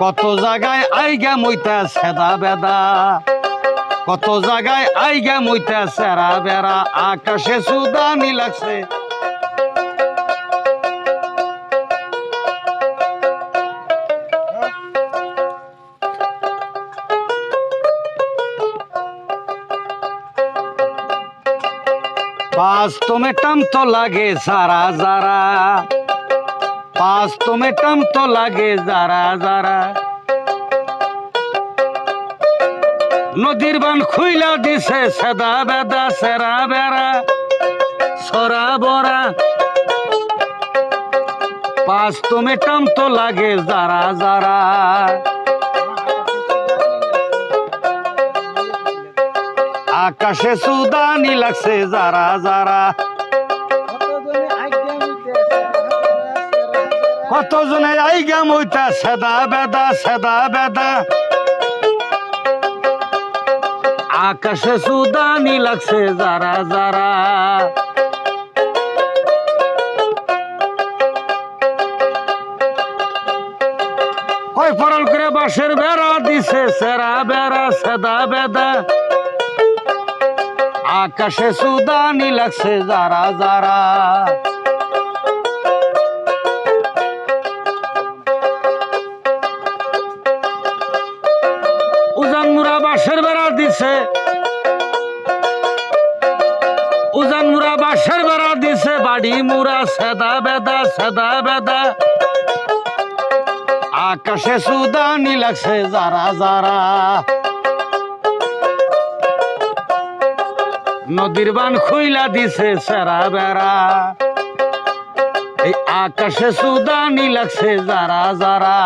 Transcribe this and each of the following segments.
কত জায়গায় আইগা মইতা সেদা বেদা কত জায়গায় আইগা মইতা সেরা বেড়া। আকাশে সুদানি লাগছে। পাঁচ তোমে টাম তো লাগে সারা যারা। পাঁচ তোমে টাম তো লাগে যারা যারা। নদীর বান খুইলা দিছে, সেদা বেদা, সেরা বেড়া, সরা বরা পাঁচ তোমে টাম তো লাগে যারা যারা। আকাশে সুদানি লাগছে যারা যারা। কতজনে আইগা মইতা সেদা বেদা সেদা বেদা। আকাশে সুদানি লাগছে যারা যারা। কয় ফরল করে বাঁশের বেড়া দিছে, সেরা বেড়া, সেদা বেদা। আকাশে সুদানি লাগছে যারা যারা। বাঁশের বেড়া দিছে। উজান মুরা বাঁশের বেড়া দিছে, বাড়ি মুরা সেদা বেদা সেদা বেদা। আকাশে সুদানি লাগছে যারা যারা। নদীর বান খুইলা দিছে সেরা বেড়া। এই আকাশে সুদানি লাগছে যারা যারা।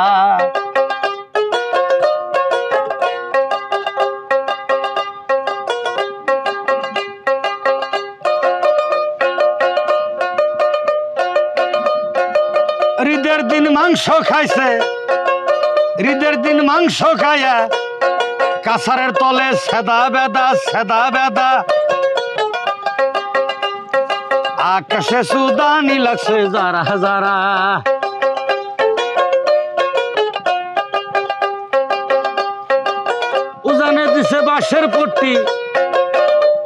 ঈদের দিন মাংস খাইছে। ঈদের দিন মাংস খায়া কাছারের তলে সেদা বেদা সেদা বেদা। আকাশে সুদানি লাগছে যারা যারা। উজানে দিছে বাঁশের পট্টি,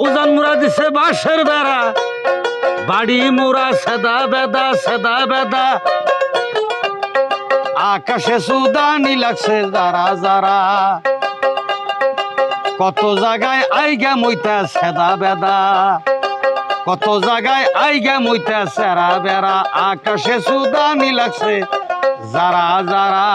উজান মুরা দিছে বাঁশের বেড়া। বাড়ি মুরা সেদা বেদা সেদা বেদা। আকাশে সুদানি লাগছে যারা যারা। কত জায়গায় আইগা মইতা সেদা বেদা। কত জায়গায় আইগা মইতা সেরা বেড়া। আকাশে সুদানি লাগছে যারা যারা।